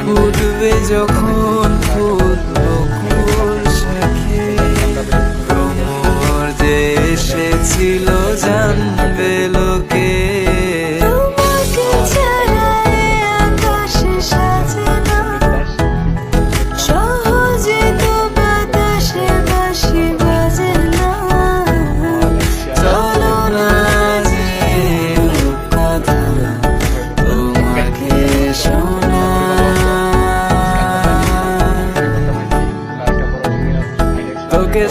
ফুটবে যখন ফুল ফুল যে এসেছিল Cause